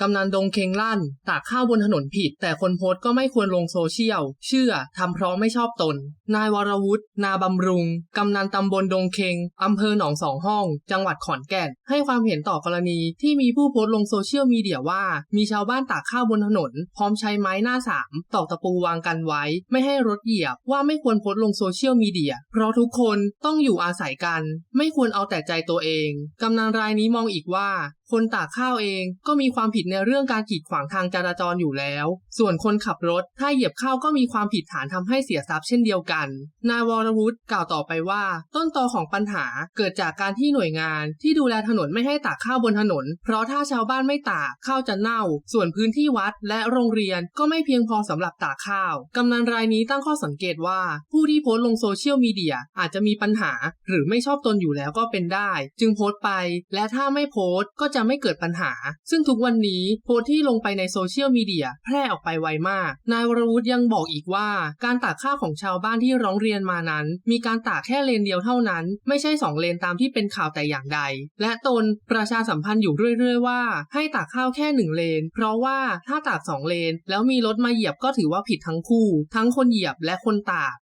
กำนันดงเคงลั่น ตากข้าวบนถนนผิด แต่คนโพสต์ก็ไม่ควรลงโซเชียล เชื่อทำเพราะไม่ชอบตน นายวรวุฒินาบำรุง กำนันตำบลดงเคงอำเภอหนองสองห้อง จังหวัดขอนแก่น ให้ความเห็นต่อกรณีที่มีผู้โพสต์ลงโซเชียลมีเดียว่า มีชาวบ้านตากข้าวบนถนน พร้อมใช้ไม้หน้าสามตอกตะปูวางกันไว้ ไม่ให้รถเหยียบว่าไม่ควรโพสต์ลงโซเชียลมีเดีย เพราะทุกคนต้องอยู่อาศัยกัน ไม่ควรเอาแต่ใจตัวเอง กำนันรายนี้มองอีกว่า คนตากข้าวเองก็มีความผิดในเรื่องการกีดขวางทางจราจรอยู่แล้ว ส่วนคนขับรถถ้าเหยียบข้าวก็มีความผิดฐานทำให้เสียทรัพย์เช่นเดียวกัน นายวรวุฒิกล่าวต่อไปว่า ต้นตอของปัญหาเกิดจากการที่หน่วยงาน ที่ดูแลถนนไม่ให้ตากข้าวบนถนน เพราะถ้าชาวบ้านไม่ตากข้าวจะเน่า ส่วนพื้นที่วัดและโรงเรียนก็ไม่เพียงพอสำหรับตากข้าวกำนันรายนี้ตั้งข้อสังเกตว่า ผู้ที่โพสต์ลงโซเชียลมีเดียอาจจะมีปัญหา หรือไม่ชอบตนอยู่แล้วก็เป็นได้ จึงโพสต์ไป และถ้าไม่โพสต์ก็จะไม่เกิดปัญหา ซึ่งทุกวันนี้โพสต์ที่ลงไปในโซเชียลมีเดียแพร่ออกไปไวมาก นายวรวุฒิยังบอกอีกว่า การตากข้าวของชาวบ้านที่ร้องเรียนมานั้น มีการตากแค่เลนเดียวเท่านั้น ไม่ใช่สองเลนตามที่เป็นข่าวแต่อย่างใด และตนประชาสัมพันธ์อยู่เรื่อย ๆ ว่า ให้ตากข้าวแค่หนึ่งเลน เพราะว่าถ้าตากสองเลน แล้วมีรถมาเหยียบก็ถือว่าผิดทั้งคู่ ทั้งคนเหยียบและคนตาก